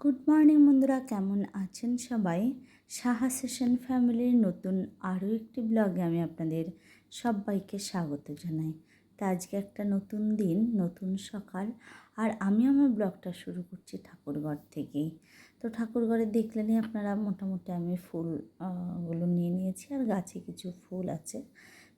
Good morning বন্ধুরা। কেমন আছেন সবাই? সাহা সেশন ফ্যামিলির নতুন আরও একটি ব্লগে আমি আপনাদের সবাইকে স্বাগত জানাই। তা আজকে একটা নতুন দিন, নতুন সকাল, আর আমি আমার ব্লগটা শুরু করছি ঠাকুরঘর থেকেই। তো ঠাকুরঘরে দেখলেনই আপনারা মোটামুটি আমি ফুলগুলো নিয়ে নিয়েছি, আর গাছে কিছু ফুল আছে,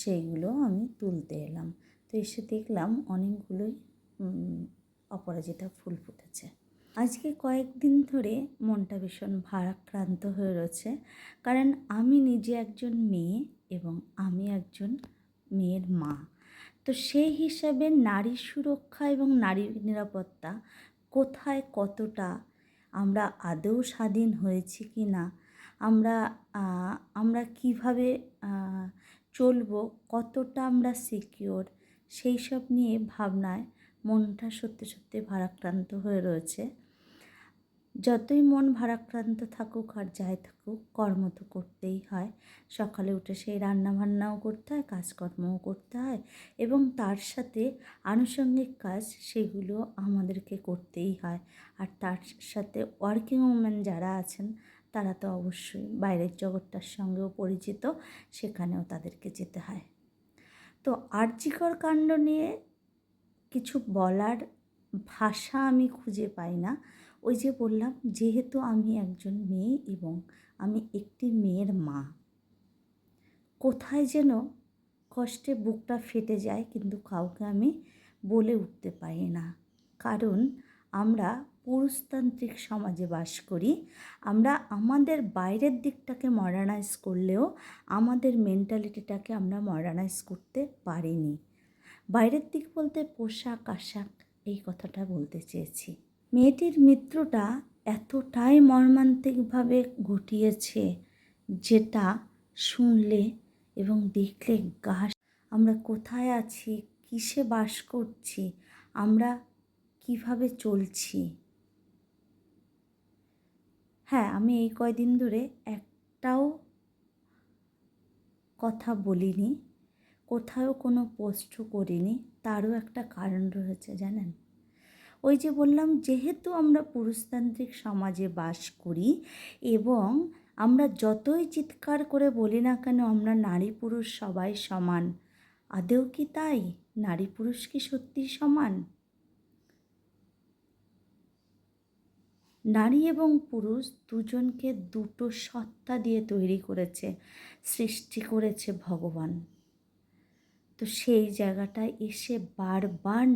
সেইগুলো আমি তুলতে এলাম। তো এসে দেখলাম অনেকগুলোই অপরাজিতা ফুল ফুটেছে। আজকে কয়েকদিন ধরে মনটা ভীষণ ভারাক্রান্ত হয়ে রয়েছে। কারণ আমি নিজে একজন মেয়ে এবং আমি একজন মেয়ের মা। তো সেই হিসাবে নারী সুরক্ষা এবং নারীর নিরাপত্তা কোথায় কতটা, আমরা আদৌ স্বাধীন হয়েছি কি না, আমরা আমরা কীভাবে চলবো, কতটা আমরা সিকিওর সেই সব নিয়ে ভাবনায় মনটা সত্যি সত্যি ভারাক্রান্ত হয়ে রয়েছে। যতই মন ভারাক্রান্ত থাকুক আর যাই থাকুক, কর্ম তো করতেই হয়। সকালে উঠে সেই রান্নাবান্নাও করতে হয়, কাজকর্মও করতে হয় এবং তার সাথে আনুষঙ্গিক কাজ সেগুলো আমাদেরকে করতেই হয়। আর তার সাথে ওয়ার্কিং ওমেন যারা আছেন, তারা তো অবশ্যই বাইরের জগৎটার সঙ্গেও পরিচিত, সেখানেও তাদেরকে যেতে হয়। তো আর্যিকর কাণ্ড নিয়ে কিছু বলার ভাষা আমি খুঁজে পাই না। ওই যে বললাম, যেহেতু আমি একজন মেয়ে এবং আমি একটি মেয়ের মা, কোথায় যেন কষ্টে বুকটা ফেটে যায় কিন্তু কাউকে আমি বলে উঠতে পারি না। কারণ আমরা পুরুষতান্ত্রিক সমাজে বাস করি, আমরা আমাদের বাইরের দিকটাকে মডার্নাইজ করলেও আমাদের মেন্টালিটিটাকে আমরা মডার্নাইজ করতে পারিনি। বাইরের দিক বলতে পোশাক আশাক এই কথাটা বলতে চেয়েছি। মেয়েটির মৃত্যুটা এতটাই মর্মান্তিকভাবে ঘটিয়েছে যেটা শুনলে এবং দেখলে গা আমরা কোথায় আছি, কিসে বাস করছি, আমরা কীভাবে চলছি? হ্যাঁ আমি এই কয়দিন ধরে একটাও কথা বলিনি কোথাও কোনো পোস্টও করিনি, তারও একটা কারণ রয়েছে, জানেন? ওই যে বললাম, যেহেতু আমরা পুরুষতান্ত্রিক সমাজে বাস করি এবং আমরা যতই চিৎকার করে বলি না কেন, আমরা নারী পুরুষ সবাই সমান। আদেও কি তাই? নারী পুরুষ কি সত্যি সমান? নারী এবং পুরুষ দুজনকে দুটো সত্তা দিয়ে তৈরি করেছে, সৃষ্টি করেছে ভগবান। তো সেই জায়গাটায় এসে বারবার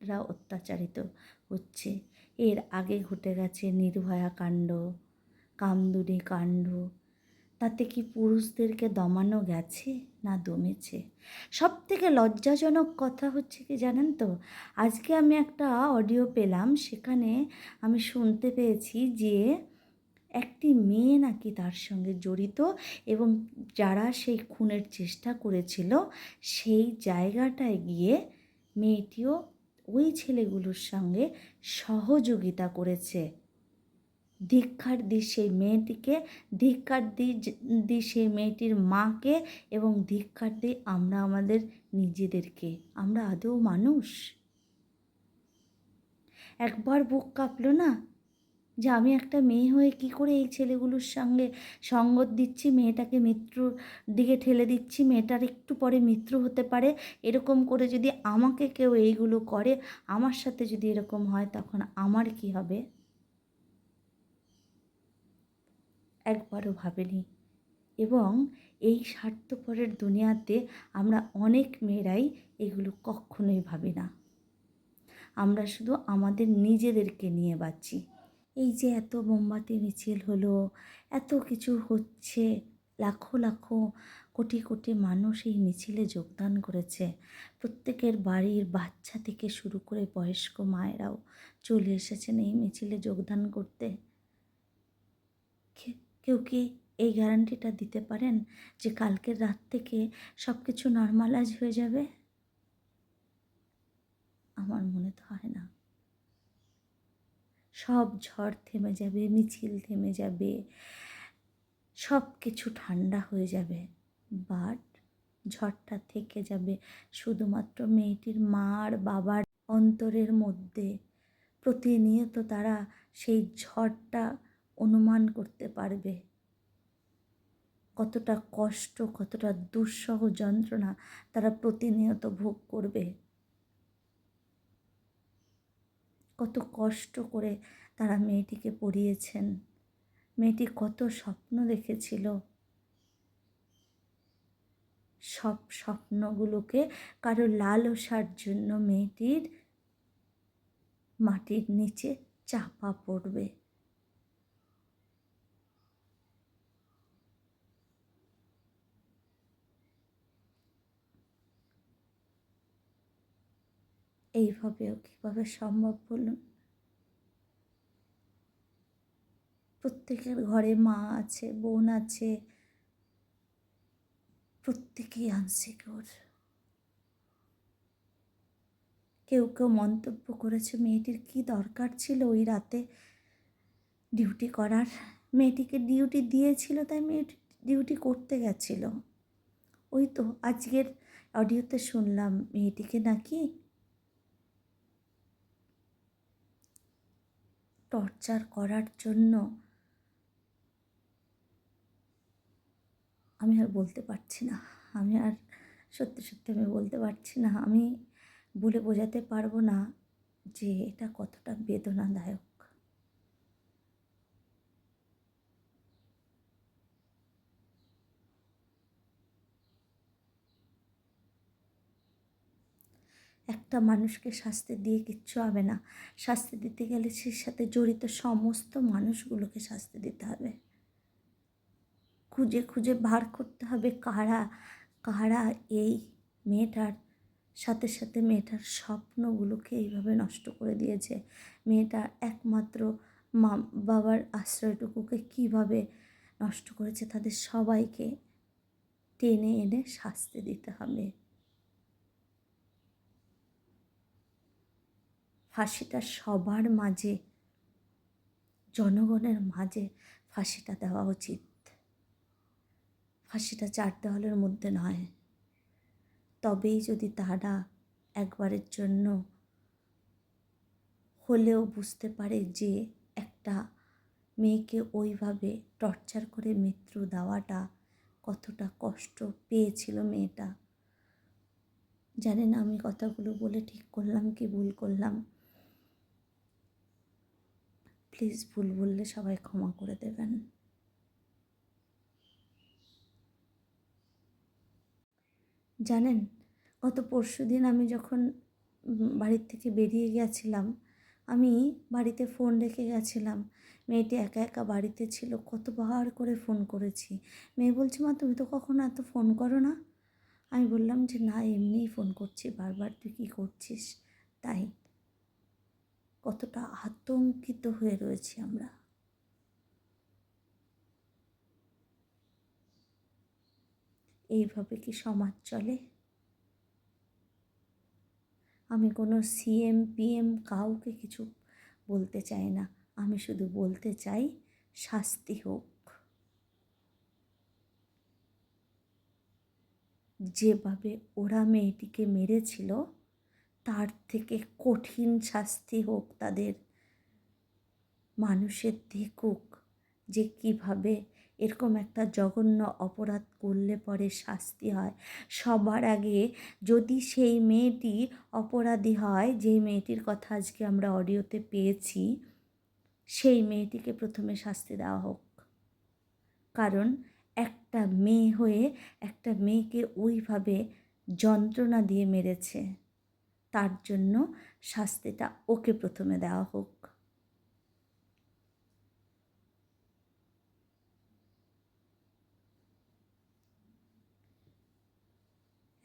নারীরা অত্যাচারিত হচ্ছে। এর আগে ঘটে গেছে নির্ভয়া কাণ্ড, কামদুনি কাণ্ড। তাতে কি পুরুষদেরকে দমানো গেছে না দমেছে? সব থেকে লজ্জাজনক কথা হচ্ছে কি জানেন তো? আজকে আমি একটা অডিও পেলাম, সেখানে আমি শুনতে পেয়েছি যে একটি মেয়ে নাকি তার সঙ্গে জড়িত এবং যারা সেই খুনের চেষ্টা করেছিল, সেই জায়গাটায় গিয়ে মেয়েটিও ওই ছেলেগুলোর সঙ্গে সহযোগিতা করেছে। ধিক্ষার দি সেই মেয়েটিকে ধিক্ষার দি দি সেই মেয়েটির মাকে এবং ধিক্ষার দি আমরা আমাদের নিজেদেরকে। আমরা আদৌ মানুষ? একবার বুক কাঁপলো না? যে আমি একটা মেয়ে হয়ে কি করে এই ছেলেগুলোর সঙ্গে সঙ্গত দিচ্ছি? মেয়েটাকে মৃত্যুর দিকে ঠেলে দিচ্ছি, মেয়েটার একটু পরে মৃত্যু হতে পারে। এরকম করে যদি আমাকে কেউ এইগুলো করে, আমার সাথে যদি এরকম হয়, তখন আমার কি হবে? একবারও ভাবেনি। এবং এই স্বার্থপরের দুনিয়াতে আমরা অনেক মেয়েরাই এগুলো কখনোই ভাবি না। আমরা শুধু আমাদের নিজেদেরকে নিয়ে বাঁচি। এই যে এত মোমবাতি, মিছিল হলো, এত কিছু হচ্ছে, লাখো লাখো, কোটি কোটি মানুষ এই মিছিলে যোগদান করেছে। প্রত্যেকের বাড়ির বাচ্চা থেকে শুরু করে বয়স্ক মায়েরাও চলে এসেছেন এই মিছিলে যোগদান করতে। কেউ কি এই গ্যারান্টিটা দিতে পারেন যে কালকের রাত থেকে সব কিছু নর্মালাইজ হয়ে যাবে? আমার মনে তো হয় না। সব ঝড় থেমে যাবে, মিছিল থেমে যাবে, সব কিছু ঠান্ডা হয়ে যাবে। বাট ঝড়টা থেকে যাবে শুধুমাত্র মেয়েটির মা আর বাবার অন্তরের মধ্যে। প্রতিনিয়ত তারা সেই ঝড়টা অনুমান করতে পারবে। কতটা কষ্ট, কতটা দুঃসহ যন্ত্রণা তারা প্রতিনিয়ত ভোগ করবে। কত কষ্ট করে তারা মেয়েটিকে পড়িয়েছেন। মেয়েটি কত স্বপ্ন দেখেছিল। সব স্বপ্নগুলোকে কারও লালসার জন্য মেয়েটির মাটির নিচে চাপা পড়বে। এইভাবেও কীভাবে সম্ভব বলুন? প্রত্যেকের ঘরে মা আছে, বোন আছে, প্রত্যেকেই আনসিকিউর কেউ কেউ মন্তব্য করেছে, মেয়েটির কি দরকার ছিল ওই রাতে? ডিউটি করার? মেয়েটিকে ডিউটি দিয়েছিল, তাই মেয়েটি ডিউটি করতে গেছিল। ওই তো, আজকের অডিওতে শুনলাম, মেয়েটিকে নাকি টর্চার করার জন্য আমি আর বলতে পারছি না। আমি আর সত্যি সত্যি আমি বলতে পারছি না। আমি বলে বোঝাতে পারব না যে এটা কতটা বেদনাদায়ক। একটা মানুষকে শাস্তি দিয়ে কিচ্ছু হবে না। শাস্তি দিতে গেলে সে সাথে জড়িত সমস্ত মানুষগুলোকে শাস্তি দিতে হবে। খুঁজে খুঁজে বার করতে হবে কারা কারা এই মেয়েটার সাথে সাথে মেয়েটার স্বপ্নগুলোকে এইভাবে নষ্ট করে দিয়েছে। মেয়েটা একমাত্র মা বাবার আশ্রয়টুকুকে কীভাবে নষ্ট করেছে তাদের সবাইকে টেনে এনে শাস্তি দিতে হবে। ফাঁসিটা সবার মাঝে, জনগণের মাঝে ফাঁসিটা দেওয়া উচিত। ফাঁসিটা চার দেওয়ালের মধ্যে নয়। তবেই যদি তারা একবারের জন্য হলেও বুঝতে পারে যে একটা মেয়েকে ওইভাবে টর্চার করে মৃত্যু দেওয়াটা কতটা কষ্ট পেয়েছিল মেয়েটা। জানেন আমি কথাগুলো বলে ঠিক করলাম কি ভুল করলাম। প্লিজ ভুল বললে সবাই ক্ষমা করে দেবেন। জানেন, গত পরশু দিন আমি যখন বাড়ির থেকে বেরিয়ে গেছিলাম আমি বাড়িতে ফোন রেখে গেছিলাম। মেয়েটি একা একা বাড়িতে ছিল, কতবার করে ফোন করেছি। মেয়ে বলছে, মা, তুমি তো কখনো এত ফোন করো না? আমি বললাম যে, না, এমনিই ফোন করছি, বারবার তুই কী করছিস? তাই কতটা আতঙ্কিত হয়ে রয়েছি আমরা। এইভাবে কি সমাজ চলে? আমি কোনো সিএম, পিএম কাউকে কিছু বলতে চাই না। আমি শুধু বলতে চাই, শাস্তি হোক। যেভাবে ওরা মেয়েটিকে মেরেছিল তার থেকে কঠিন শাস্তি হোক তাদের। মানুষের দেখুক যে কীভাবে এরকম একটা জঘন্য অপরাধ করলে পরে শাস্তি হয়। সবার আগে যদি সেই মেয়েটি অপরাধী হয়, যেই মেয়েটির কথা আজকে আমরা অডিওতে পেয়েছি, সেই মেয়েটিকে প্রথমে শাস্তি দেওয়া হোক। কারণ একটা মেয়ে হয়ে একটা মেয়েকে ওইভাবে যন্ত্রণা দিয়ে মেরেছে। তার জন্য শাস্তিটা ওকে প্রথমে দেওয়া হোক।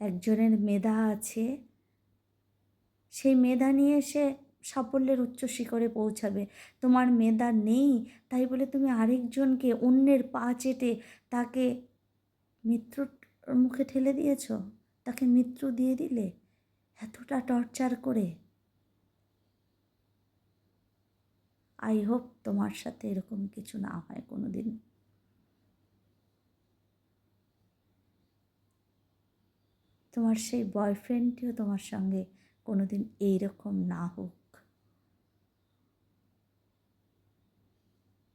একজনের মেধা আছে, সেই মেধা নিয়ে সে সাফল্যের উচ্চ শিখরে পৌঁছাবে। তোমার মেধা নেই, তাই বলে তুমি আরেকজনকে অন্যের পা চেটে তাকে মৃত্যুর মুখে ঠেলে দিয়েছ? তাকে মৃত্যু দিয়ে দিলে? এতটা টর্চার করে। আই হোপ তোমার সাথে এরকম কিছু না হয় কোনো দিন তোমার সেই বয়ফ্রেন্ডটিও তোমার সঙ্গে কোনো দিন এইরকম না হোক।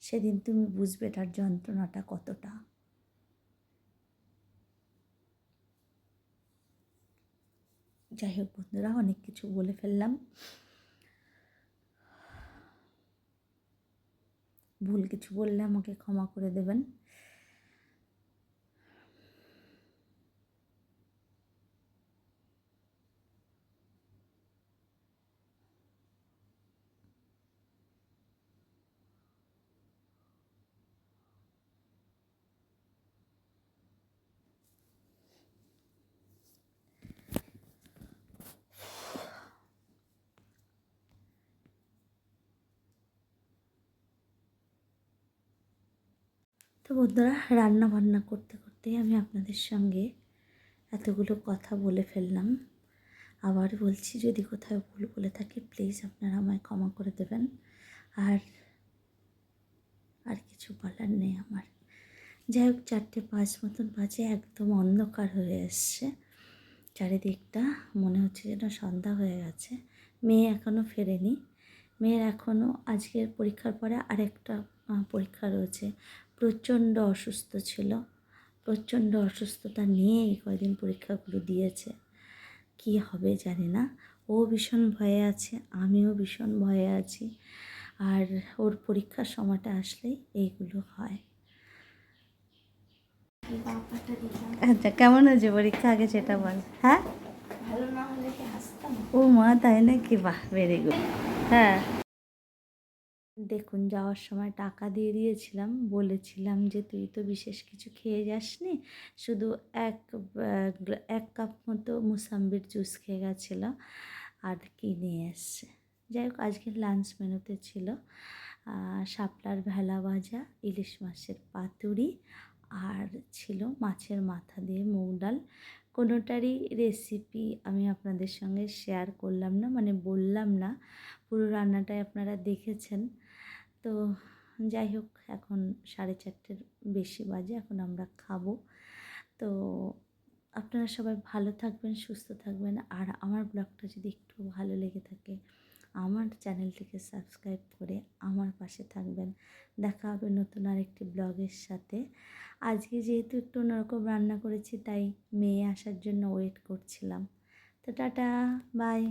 সেদিন তুমি বুঝবে তার যন্ত্রণাটা কতটা। যাই হোক বন্ধুরা অনেক কিছু বলে ফেললাম। ভুল কিছু বললে আমাকে ক্ষমা করে দেবেন। তো বন্ধুরা রান্না বান্না করতে করতে আমি আপনাদের সঙ্গে এতগুলো কথা বলে ফেললাম। আবার বলছি, যদি কোথাও ভুল বলে থাকি প্লিজ আপনারা আমায় ক্ষমা করে দেবেন। আর আর কিছু বলার নেই আমার। যাই হোক, চারটে পাঁচ মতন বাজে, একদম অন্ধকার হয়ে এসছে। চারিদিকটা মনে হচ্ছে যেন সন্ধ্যা হয়ে গেছে। মেয়ে এখনও ফেরেনি। মেয়ের এখনও আজকের পরীক্ষার পরে আরেকটা পরীক্ষা রয়েছে। প্রচণ্ড অসুস্থ ছিল। প্রচণ্ড অসুস্থতা নিয়ে এই কয়দিন পরীক্ষাগুলো দিয়েছে। কি হবে জানি না। ও ভীষণ ভয়ে আছে আমিও ভীষণ ভয়ে আছি। আর ওর পরীক্ষার সময়টা আসলেই এইগুলো হয়। আচ্ছা কেমন হয়েছে পরীক্ষা? আগে সেটা বল। হ্যাঁ? ভালো না হলে কি হাসতাম? ও মা তাই নাকি? বাহ ভেরি গুড হ্যাঁ। দেখুন, যাওয়ার সময় টাকা দিয়ে দিয়েছিলাম। বলেছিলাম যে, তুই তো বিশেষ কিছু খেয়ে যাসনি। শুধু এক এক কাপ মতো মুসাম্বির জুস খেয়ে গেছিল আর কি নিয়ে এসছে। যাই হোক, আজকের লাঞ্চ মেনুতে ছিল শাপলার ভেলা ভাজা, ইলিশ মাছের পাতুরি আর ছিল মাছের মাথা দিয়ে মুগ ডাল। কোনোটারই রেসিপি আমি আপনাদের সঙ্গে শেয়ার করলাম না মানে বললাম না। পুরো রান্নাটাই আপনারা দেখেছেন। তো যাই হোক, এখন সাড়ে চারটের বেশি বাজে, এখন আমরা খাব। তো আপনারা সবাই ভালো থাকবেন, সুস্থ থাকবেন। আর আমার ব্লগটা যদি একটু ভালো লেগে থাকে, আমার চ্যানেলটিকে সাবস্ক্রাইব করে আমার পাশে থাকবেন। দেখা হবে নতুন আরেকটি ব্লগের সাথে। আজকে যেহেতু একটু অন্যরকম রান্না করেছি, তাই মেয়ে আসার জন্য ওয়েট করছিলাম। তো টাটা বাই